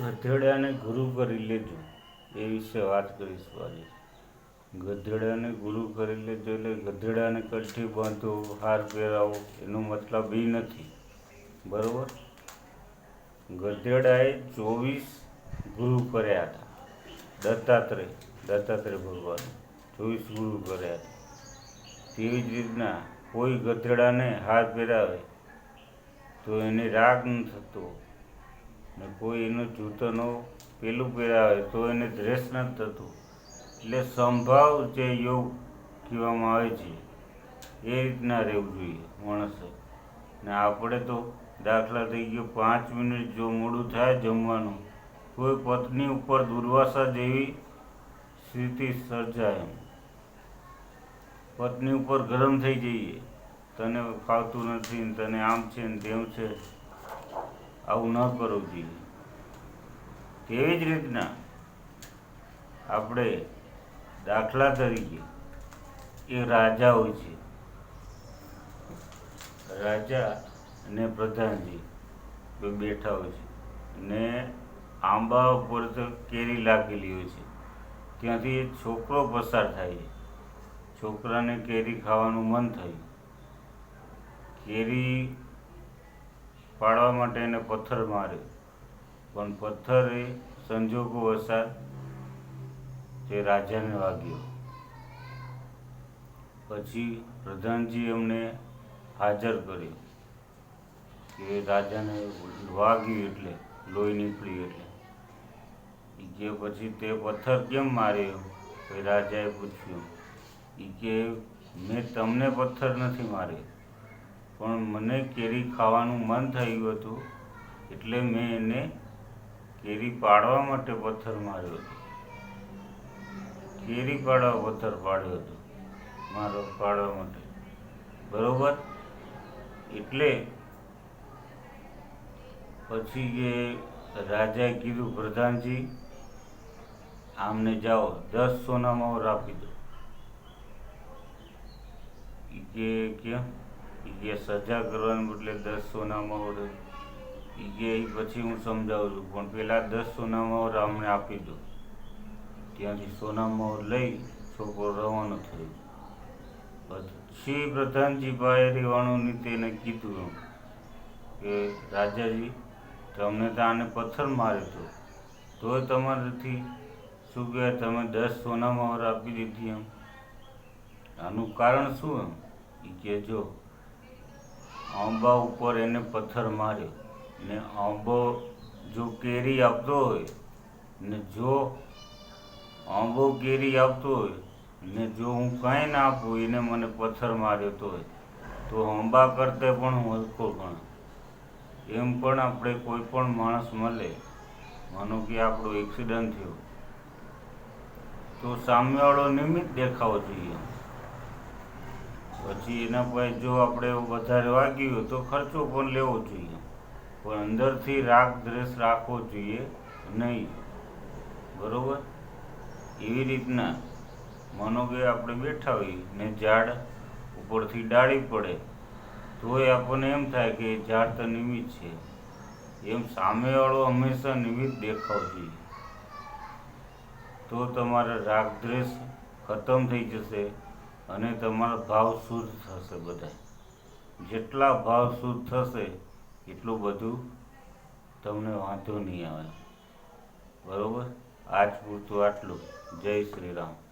ગધેડાને ગુરુ કરી લેજો. એ વિશે વાત કરીશું આજે ગધેડાને ગુરુ કરી લેજો એટલે ગધેડાને કલઠી બાંધો, હાર પહેરાવો, એનો મતલબ એ નથી. બરાબર? ગધેડાએ ચોવીસ ગુરુ કર્યા હતા. દત્તાત્રેય દત્તાત્રેય ભગવાન ચોવીસ ગુરુ કર્યા હતા. તેવી જ રીતના કોઈ ગધેડાને હાર પહેરાવે તો એને રાગ ન થતો ને કોઈ એનો જૂતોનો પેલું પહેરાવે તો એને ડ્રેસ નથી થતું. એટલે સંભાવ જે યોગ કહેવામાં આવે છે, એ રીતના રહેવું જોઈએ માણસે. ને આપણે તો દાખલા થઈ ગયો પાંચ મિનિટ જો મોડું થાય જમવાનું, કોઈ પત્ની ઉપર દુર્વાસા જેવી સ્થિતિ સર્જાય પત્ની ઉપર ગરમ થઈ જઈએ, તને ફાવતું નથી તને આમ છે ને તેમ છે આવું ન કરવું જોઈએ તેવી જ રીતના આપણે દાખલા તરીકે એ રાજા હોય છે. રાજા અને પ્રધાનજી બે બેઠા હોય છે ને આંબા ઉપર તો કેરી લાગેલી હોય છે. ત્યાંથી છોકરો પસાર થાય છે. છોકરાને કેરી ખાવાનું મન થયું. કેરી પાડવા માટે એને પથ્થર માર્યો. પણ પથ્થર એ સંજોગો વસાત તે રાજાને વાગ્યો. પછી પ્રધાનજી એમને હાજર કર્યો કે રાજાને વાગ્યું એટલે, લોહી નીકળી એટલે. ઈ કે પછી તે પથ્થર કેમ માર્યો? એ રાજાએ પૂછ્યું એ કે, મેં તમને પથ્થર નથી માર્યો. પણ મને કેરી ખાવાનું મન થયું હતું, એટલે મેં એને કેરી પાડવા માટે પથ્થર માર્યો હતો. કેરી પાડવા પથ્થર પાડ્યો હતો, મારો પાડવા માટે. બરોબર? એટલે પછી કે રાજાએ કીધું, પ્રધાનજી, આમને જાઓ, દસ સોના મોહર આપી દો. કે, કેમ? કે સજા કરવાનું એટલે દસ સોનામાં ઓર ઈ પછી હું સમજાવું છું, પણ પેલા દસ સોનામાં ઓર અમને આપી દો. ત્યાંથી સોનામાં ઓર લઈ, છોકરો રવાનો થયો પછી પ્રધાનજી પાસે રહેવાનું તેને કીધું કે, રાજાજી, તમને તો આને પથ્થર માર્યો હતો તોય તમારાથી શું કહેવાય, તમે દસ સોનામાં આપી દીધી એમ. આનું કારણ શું એમ? એ કહેજો. આંબા ઉપર એને પથ્થર માર્યો ને આંબો જો કેરી આપતો હોય ને જો આંબો કેરી આપતો હોય ને જો હું કાંઈ ના આપું એને મને પથ્થર માર્યો તો હોય, તો આંબા કરતે પણ હું હલકો ગણ. એમ પણ આપણે કોઈ પણ માણસ મળે, માનો કે આપણો એક્સિડન્ટ થયો, તો સામેવાળો નિમિત્ત દેખાવો જોઈએ. પછી એના પાસે જો આપણે વધારે વાગ્યું તો ખર્ચો પણ લેવો જોઈએ. પણ અંદરથી રાગ દ્રેસ રાખવો જોઈએ નહીં. બરોબર? એવી રીતના માનો કે આપણે બેઠા હોઈએ ને ઝાડ ઉપરથી ડાળી પડે, તોય આપણને એમ થાય કે ઝાડ તો નિમિત્ત છે. એમ સામેવાળો હંમેશા નિમિત્ત દેખાવ જોઈએ. તો તમારા રાગ દ્વેષ ખતમ થઈ જશે. અને તમારા ભાવ શુદ્ધ થશે બધા. જેટલા ભાવ શુદ્ધ થશે, એટલું બધું તમને વાંધો નહીં આવે. બરાબર? આજ પૂરતું આટલું. જય શ્રી રામ.